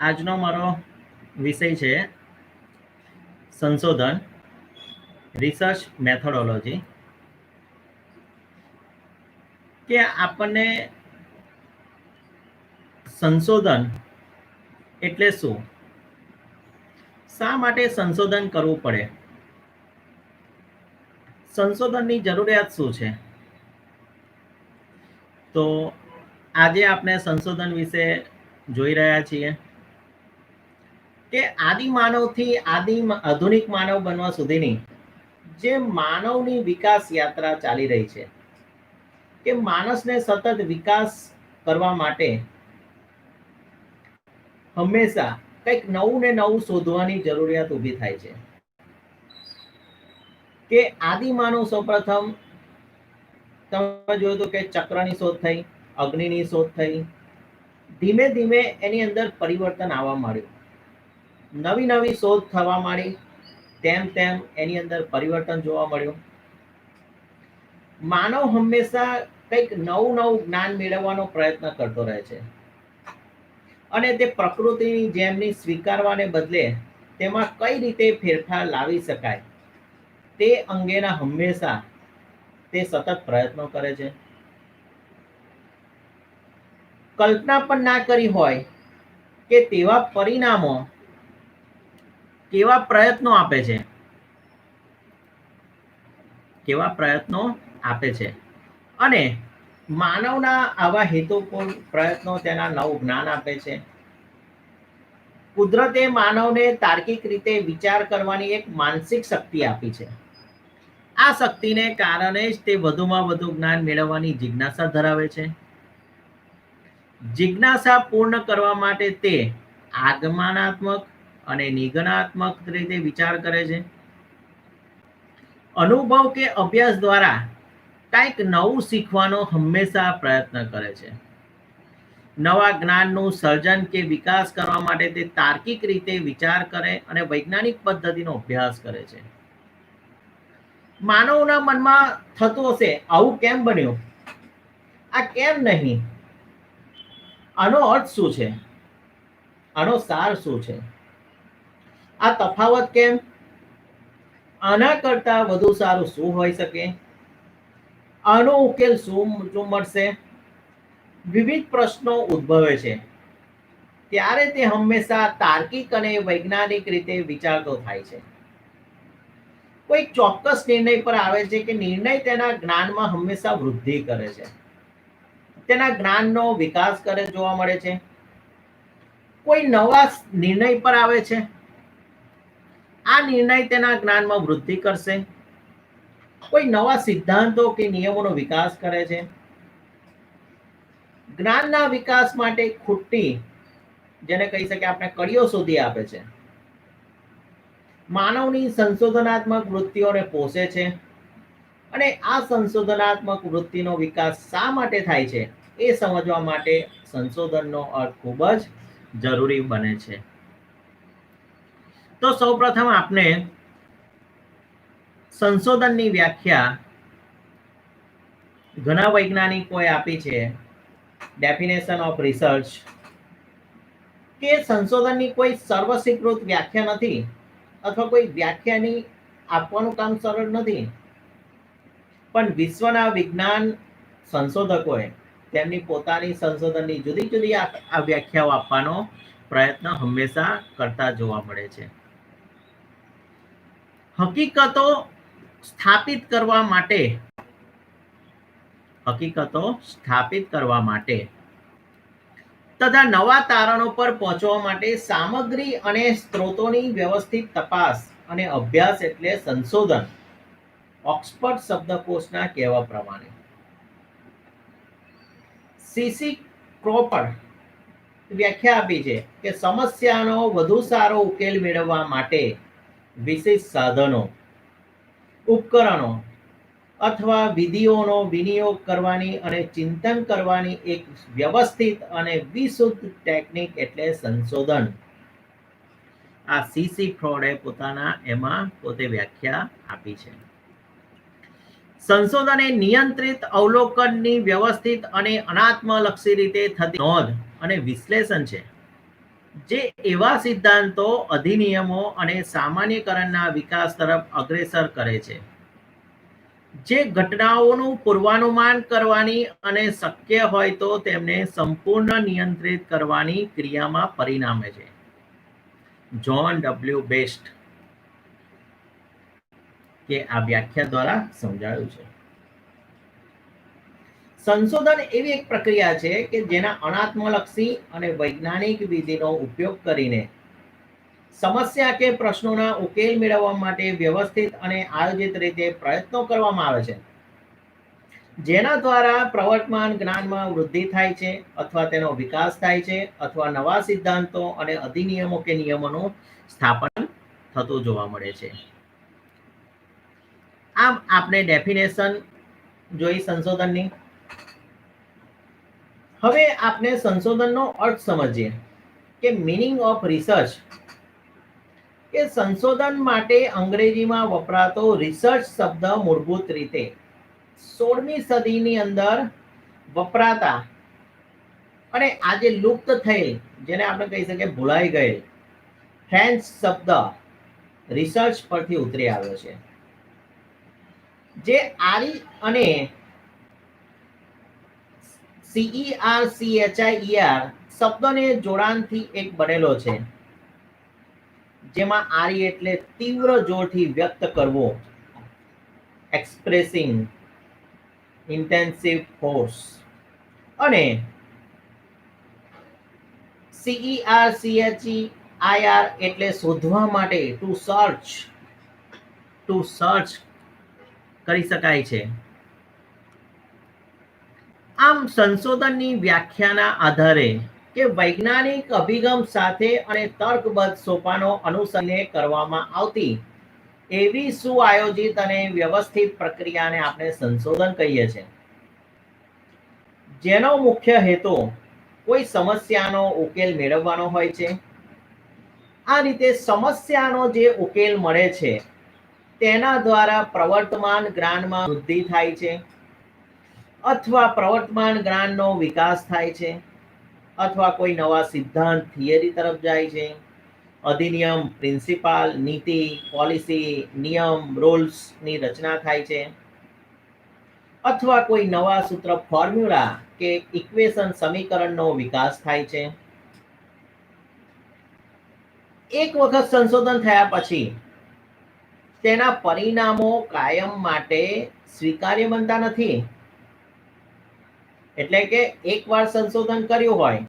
આજનો મારો વિષય છે સંશોધન રિસર્ચ મેથોડોલોજી કે આપણને સંશોધન એટલે શું? શા માટે સંશોધન કરવું પડે? સંશોધનની જરૂરિયાત શું છે? તો આજે આપણે સંશોધન વિશે જોઈ રહ્યા છીએ. કે આદિ માનવથી આદિ આધુનિક માનવ બનવા સુધીની જે માનવની વિકાસ યાત્રા ચાલી રહી છે, કે માણસને સતત વિકાસ કરવા માટે હંમેશા કંઈક નવું ને નવું શોધવાની જરૂરિયાત ઊભી થાય છે. કે આદિ માનવ સૌપ્રથમ તમે જોયું હતું કે ચક્રની શોધ થઈ, અગ્નિની શોધ થઈ, ધીમે ધીમે એની અંદર પરિવર્તન આવવા માંડ્યું. નવી નવી શોધ થવા માંડી. તેમ તેમ એની અંદર પરિવર્તન જોવા મળ્યું. માનવ હંમેશા કંઈક નવું નવું જ્ઞાન મેળવવાનો પ્રયત્ન કરતો રહે છે. અને તે પ્રકૃતિની જેમની સ્વીકારવાને બદલે તેમાં કઈ રીતે ફેરફાર લાવી શકાય તે અંગેના હંમેશા તે સતત પ્રયત્નો કરે છે. કલ્પના પણ ના કરી હોય કે તેવા પરિણામો કેવા પ્રયત્નો આપે છે? કેવા પ્રયત્નો આપે છે? અને માનવના આવા હેતુપૂર્ણ પ્રયત્નો તેના નવું જ્ઞાન આપે છે. કુદરતે માનવને તાર્કિક રીતે વિચાર કરવાની એક માનસિક શક્તિ આપી છે. આ શક્તિને કારણે જ તે વધુમાં વધુ જ્ઞાન મેળવવાની જિજ્ઞાસા ધરાવે છે. જિજ્ઞાસા પૂર્ણ કરવા માટે તે આગમનાત્મક અને નિગણાત્મક રીતે વિચાર કરે છે. અનુભવ કે અભ્યાસ દ્વારા કંઈક નવું શીખવાનો હંમેશા પ્રયત્ન કરે છે. નવા જ્ઞાનનું સર્જન કે વિકાસ કરવા માટે તે તાર્કિક રીતે વિચાર કરે અને વૈજ્ઞાનિક પદ્ધતિનો અભ્યાસ કરે છે. માનવના મનમાં થતું હશે, આવું કેમ બન્યું? આ કેમ નહીં? આનો અર્થ શું છે? આનો સાર શું છે? આ તફાવત કેમ? આના કરતા વધુ સારું શું હોઈ શકે? આનો ઉકેલ શું શું મળશે? વિવિધ પ્રશ્નો ઉદ્ભવે છે. ત્યારે તે હંમેશા તાર્કિક અને વૈજ્ઞાનિક રીતે વિચારતો થાય છે. કોઈ ચોક્કસ નિર્ણય પર આવે છે કે નિર્ણય તેના જ્ઞાનમાં હંમેશા વૃદ્ધિ કરે છે. તેના જ્ઞાનનો વિકાસ કરે જોવા મળે છે. કોઈ નવા નિર્ણય પર આવે છે. આ નિર્ણય તેના જ્ઞાનમાં વૃદ્ધિ કરશે? કોઈ નવા સિદ્ધાંતો કે નિયમોનો વિકાસ કરે છે? જ્ઞાનના વિકાસ માટે ખુટ્ટી જેને કહી શકે આપણે કડીઓ શોધી આપે છે. માનવની સંશોધનાત્મક વૃત્તિઓને પોષે છે અને આ સંશોધનાત્મક વૃત્તિનો વિકાસ શા માટે થાય છે એ સમજવા માટે સંશોધનનો અર્થ ખૂબ જ જરૂરી બને છે. તો સૌપ્રથમ આપણે સંશોધનની વ્યાખ્યા ઘણા વૈજ્ઞાનિકોએ આપી છે. ડેફિનેશન ઓફ રિસર્ચ કે સંશોધનની કોઈ સર્વસ્વીકૃત વ્યાખ્યા નથી અથવા કોઈ વ્યાખ્યાની આપવાનું કામ સરળ નથી. પણ વિશ્વના વિજ્ઞાન સંશોધકોએ તેમની પોતાની સંશોધનની જુદી જુદી આ વ્યાખ્યાઓ આપવાનો પ્રયત્ન હંમેશા કરતા જોવા મળે છે. હકીકતો સ્થાપિત કરવા માટે, હકીકતો સ્થાપિત કરવા માટે, તથા નવા તારણો પર પહોંચવા માટે સામગ્રી અને સ્ત્રોતોની વ્યવસ્થિત તપાસ અને અભ્યાસ એટલે સંશોધન. ઓક્સફર્ડ શબ્દકોશના કહેવા પ્રમાણે. સીસી ક્રોપર વ્યાખ્યા આપી છે કે સમસ્યાનો વધુ સારો ઉકેલ મેળવવા માટે વિશેષ સાધનો, ઉપકરણો અથવા વિધિઓનો વિનિયોગ કરવાની અને ચિંતન કરવાની એક વ્યવસ્થિત અને વિશુદ્ધ ટેકનિક એટલે સંશોધન. આ સીસી ફ્રોડે પોતાના એમાં પોતે વ્યાખ્યા આપી છે. સંશોધન એ નિયંત્રિત અવલોકનની વ્યવસ્થિત અને અનાત્મલક્ષી રીતે થતી નોંધ અને વિશ્લેષણ છે. જે એવા સિદ્ધાંતો, અધિનિયમો અને સામાન્યકરણના વિકાસ તરફ અગ્રેસર કરે છે. જે ઘટનાઓનું પૂર્વાનુમાન કરવાની અને શક્ય હોય તો તેમને સંપૂર્ણ નિયંત્રિત કરવાની ક્રિયામાં પરિણામે છે. જ્હોન ડબલ્યુ બેસ્ટ કે આ વ્યાખ્યા દ્વારા સમજાયું છે. સંશોધન એવી એક પ્રક્રિયા છે કે જેના અનાત્મલક્ષી અને વૈજ્ઞાનિક વિધિનો ઉપયોગ કરીને સમસ્યા કે પ્રશ્નોના ઉકેલ મેળવવા માટે વ્યવસ્થિત અને આયોજિત રીતે પ્રયત્નો કરવામાં આવે છે. જેના દ્વારા પ્રવર્તમાન જ્ઞાનમાં વૃદ્ધિ થાય છે અથવા તેનો વિકાસ થાય છે અથવા નવા સિદ્ધાંતો અને અધિનિયમો કે નિયમોનું સ્થાપન થતું જોવા મળે છે. આમ આપણે ડેફિનેશન જોઈ સંશોધનની. હવે આપણે સંશોધનનો અર્થ સમજીએ કે મિનિંગ ઓફ રિસર્ચ કે સંશોધન માટે અંગ્રેજીમાં વપરાતો રિસર્ચ શબ્દ મૂળભૂત રીતે સોળમી સદીની અંદર વપરાતા અને આજે લુપ્ત થયેલ, જેને આપણે કહી શકીએ ભૂલાઈ ગયેલ ફ્રેન્ચ શબ્દ રિસર્ચ પરથી ઉતરી આવ્યો છે. જે આરી અને સીઈઆર સીએચઆઈઈઆર શબ્દને જોડાણથી એક બનેલો છે. જેમાં આરી એટલે તીવ્ર જોરથી વ્યક્ત કરવો એક્સપ્રેસિંગ ઇન્ટેન્સિવ ફોર્સ અને સીઈઆર સીએચઈ આઈઆર એટલે શોધવા માટે ટુ સર્ચ ટુ સર્ચ કરી શકાય છે. આમ સંશોધનની વ્યાખ્યાના આધારે કે વૈજ્ઞાનિક અભિગમ સાથે અને તર્કબદ્ધ સોપાનો અનુસંધે કરવામાં આવતી એવી સુઆયોજિત અને વ્યવસ્થિત પ્રક્રિયાને આપણે સંશોધન કહીએ છીએ. જેનો મુખ્ય હેતુ કોઈ સમસ્યાનો ઉકેલ મેળવવાનો હોય છે. આ રીતે સમસ્યાનો જે ઉકેલ મળે છે, તેના દ્વારા પ્રવર્તમાન જ્ઞાનમાં વૃદ્ધિ થાય છે. અથવા પ્રવર્તમાન જ્ઞાનનો વિકાસ થાય છે, અથવા કોઈ નવા સિદ્ધાંત થિયરી તરફ જાય છે. અધિનિયમ, પ્રિન્સિપાલ, નીતિ, પોલિસી, નિયમ રૂલ્સની રચના થાય છે. અથવા કોઈ નવા સૂત્ર, ફોર્મ્યુલા કે ઇક્વેશન સમીકરણનો વિકાસ થાય છે. એક વખત સંશોધન થયા પછી તેના પરિણામો કાયમ માટે સ્વીકાર્ય બનતા નથી. એટલે કે એકવાર સંશોધન કર્યું હોય,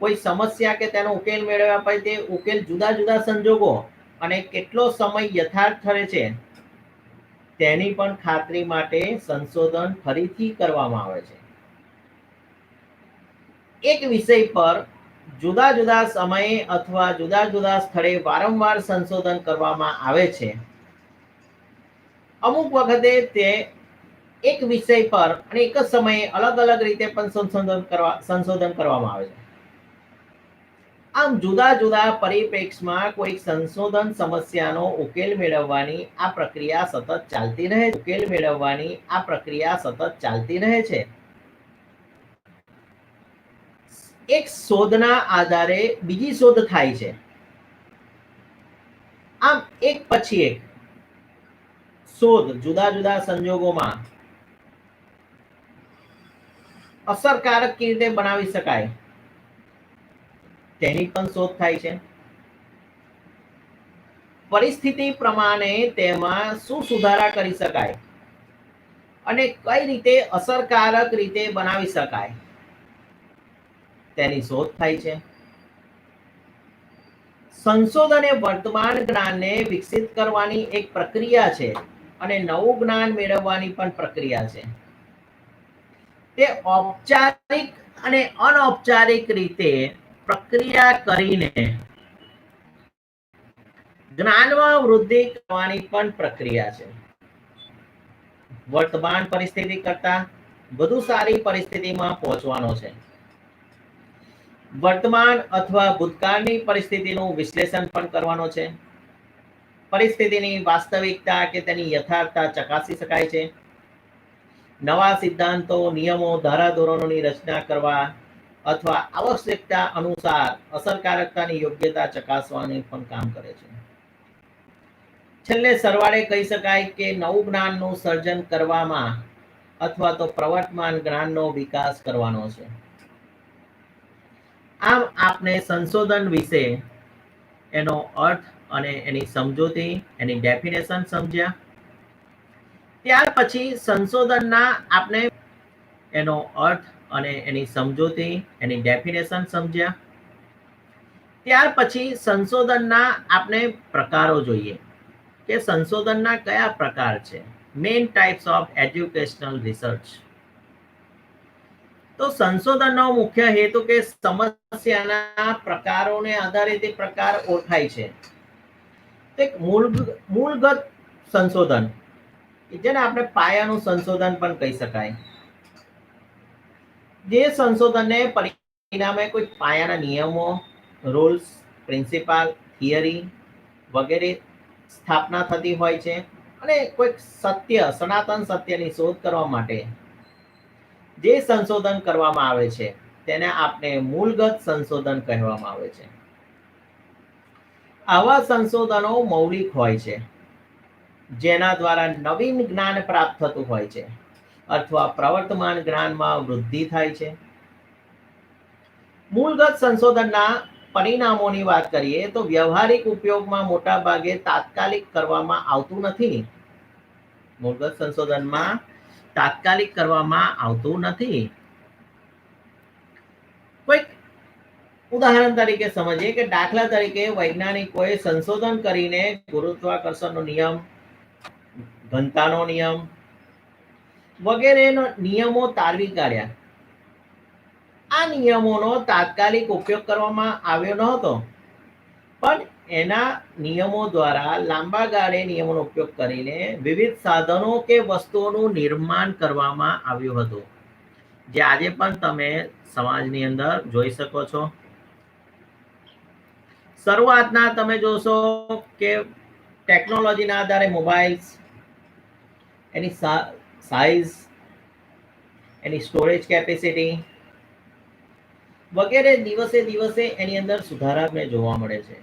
કોઈ સમસ્યા કે તેનો ઉકેલ મેળવ્યા પછી તે ઉકેલ જુદા જુદા સંજોગો અને કેટલો સમય યથાર્થ ઠરે છે, તેની પણ ખાતરી માટે સંશોધન ફરીથી કરવામાં આવે છે. એક વિષય પર જુદા જુદા સમયે અથવા જુદા જુદા સ્થળે વારંવાર સંશોધન કરવામાં આવે છે. અમુક વખતે તે એક વિષય પર અને એક જ સમયે અલગ અલગ રીતે પણ સંશોધન કરવા, સંશોધન કરવામાં આવે છે. આમ જુદા જુદા પરિપ્રેક્ષમાં કોઈ સંશોધન સમસ્યાનો ઉકેલ મેળવવાની આ પ્રક્રિયા સતત ચાલતી રહે ઉકેલ મેળવવાની આ પ્રક્રિયા સતત ચાલતી રહે છે. એક શોધના આધારે બીજી શોધ થાય છે. આમ એક પછી એક શોધ જુદા જુદા સંજોગોમાં અસરકારક કેવી રીતે બનાવી શકાય. તેની પણ શોધ થાય છે. પરિસ્થિતિ પ્રમાણે તેમાં શું સુધારા કરી શકાય? અને કઈ રીતે અસરકારક રીતે બનાવી શકાય? તેની શોધ થાય છે. સંશોધન એ વર્તમાન જ્ઞાનને વિકસિત કરવાની એક પ્રક્રિયા છે અને નવું જ્ઞાન મેળવવાની પણ પ્રક્રિયા છે. તે ઔપચારિક અને અનૌપચારિક રીતે પ્રક્રિયા કરીને જ્ઞાનમાં વૃદ્ધિ કરવાની પણ પ્રક્રિયા છે. વર્તમાન પરિસ્થિતિ કરતા વધુ સારી પરિસ્થિતિમાં પહોંચવાનો છે. વર્તમાન અથવા ભૂતકાળની પરિસ્થિતિનું વિશ્લેષણ પણ કરવાનો છે. પરિસ્થિતિની વાસ્તવિકતા કે તેની યથાર્થતા ચકાસી શકાય છે. નવા સિદ્ધાંતો, નિયમો, ધારાધોરણોની રચના કરવા અથવા આવશ્યકતા અનુસાર અસરકારકતાની યોગ્યતા ચકાસવાને પણ કામ કરે છે. છેલ્લે સરવાળે કહી શકાય કે નવું જ્ઞાનનું સર્જન કરવામાં અથવા તો પ્રવર્તમાન જ્ઞાનનો વિકાસ કરવાનો છે. આમ આપને સંશોધન વિશે એનો અર્થ અને એની સમજૂતી, એની ડેફિનેશન સમજ્યા ત્યાર પછી સંશોધનના આપણે એનો અર્થ અને એની સમજૂતી, એની ડેફિનેશન સમજ્યા. ત્યાર પછી સંશોધનના આપણે પ્રકારો જોઈએ કે સંશોધનના કયા પ્રકાર છે. Main types of educational research તો સંશોધનનો મુખ્ય હેતુ કે સમસ્યાના પ્રકારોને આધારે તે પ્રકાર ઓળખાય છે. એક મૂળ મૂળગત સંશોધન. જેને આપણે પાયાનું સંશોધન પણ કહી શકાય. જે સંશોધનને પરિણામે કોઈ પાયાના નિયમો રૂલ્સ પ્રિન્સિપાલ થિયરી વગેરે સ્થાપના થતી હોય છે અને કોઈક સત્ય, સનાતન સત્યની શોધ કરવા માટે જે સંશોધન કરવામાં આવે છે તેને આપણે મૂળગત સંશોધન કહેવામાં આવે છે. આવા સંશોધનો મૌલિક હોય છે. જેના દ્વારા નવીન જ્ઞાન પ્રાપ્ત થતું હોય છે અથવા પ્રવર્તમાન જ્ઞાનમાં વૃદ્ધિ થાય છે. મૂળગત સંશોધનના પરિણામોની વાત કરીએ તો વ્યવહારિક ઉપયોગમાં મોટા ભાગે તાત્કાલિક કરવામાં આવતું નથી. મૂળગત સંશોધનમાં તાત્કાલિક કરવામાં આવતું નથી. કોઈક ઉદાહરણ તરીકે સમજીએ કે દાખલા તરીકે વૈજ્ઞાનિકોએ સંશોધન કરીને ગુરુત્વાકર્ષણનો નિયમ ઘનતાનો નિયમ વગેરેનો નિયમો તારવી કાઢ્યા. આ નિયમોનો તાત્કાલિક ઉપયોગ કરવામાં આવ્યો ન હતો. પણ એના નિયમો દ્વારા લાંબા ગાળે નિયમોનો ઉપયોગ કરીને વિવિધ સાધનો કે વસ્તુઓનું નિર્માણ કરવામાં આવ્યું હતું. જે આજે પણ તમે સમાજની અંદર જોઈ શકો છો. શરૂઆતના તમે જોશો કે ટેકનોલોજીના આધારે મોબાઈલ્સ એની સાઇઝ એની સ્ટોરેજ કેપેસિટી વગેરે દિવસે દિવસે એની અંદર સુધારાને જોવા મળે છે.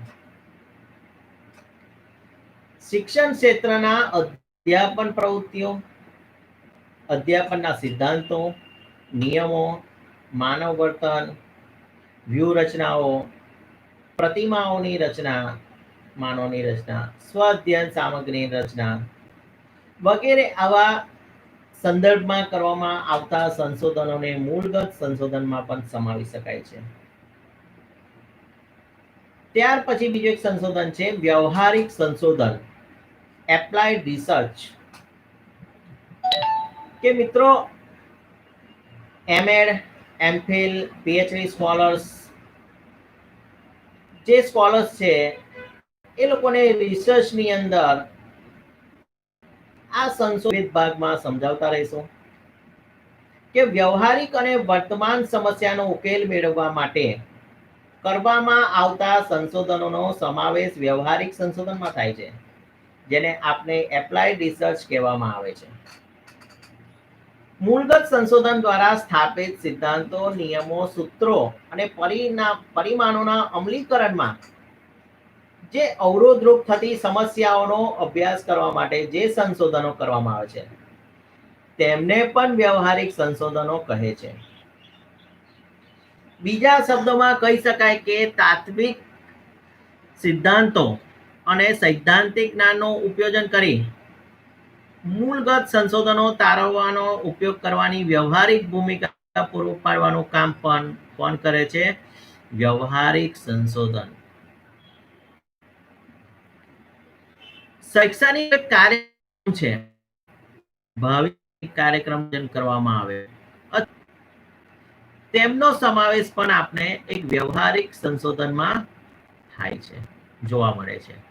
શિક્ષણ ક્ષેત્રના અધ્યાપન પ્રવૃત્તિઓ, અધ્યાપનના સિદ્ધાંતો, નિયમો, માનવ વર્તન, વ્યૂહરચનાઓ, પ્રતિમાઓની રચના, માનવની રચના, સ્વ અધ્યયન સામગ્રીની રચના વગેરે આવા સંદર્ભમાં કરવામાં આવતા સંશોધનોને મૂળગત સંશોધનમાં પણ સમાવી શકાય છે. ત્યાર પછી બીજું એક સંશોધન છે, વ્યવહારિક સંશોધન, એપ્લાઇડ રિસર્ચ. કે મિત્રો, એમએડ, એમફિલ, પીએચડી સ્કોલર્સ, જે સ્કોલર્સ છે, એ લોકોને રિસર્ચની અંદર આ સંશોધિત ભાગમાં સમજાવતા રહીશું કે વ્યવહારિક અને વર્તમાન સમસ્યાનો ઉકેલ મેળવવા માટે કરવામાં આવતા સંશોધનોનો સમાવેશ વ્યવહારિક સંશોધનમાં થાય છે, જેને આપણે એપ્લાઇડ રિસર્ચ કહેવામાં આવે છે. મૂળગત સંશોધન દ્વારા સ્થાપિત સિદ્ધાંતો, નિયમો, સૂત્રો અને પરિણામ પરિમાણોના અમલીકરણમાં જે અવરોધરૂપ થતી સમસ્યાઓનો અભ્યાસ કરવા માટે જે સંશોધનો કરવામાં આવે છે, તેમને પણ વ્યવહારિક સંશોધનો કહે છે. બીજા શબ્દોમાં કહી શકાય કે તાત્વિક સિદ્ધાંતો અને સૈદ્ધાંતિક જ્ઞાનનો ઉપયોજન કરી મૂળગત સંશોધનો તારવવાનો ઉપયોગ કરવાની વ્યવહારિક ભૂમિકા પૂરું પાડવાનું કામ પણ કોણ કરે છે? વ્યવહારિક સંશોધન. શૈક્ષણિક કાર્યક્રમ છે. ભાવિ કાર્યક્રમ કરવામાં આવે. તેમનો સમાવેશ પણ આપણે એક વ્યવહારિક સંશોધનમાં થાય છે, જોવા મળે છે.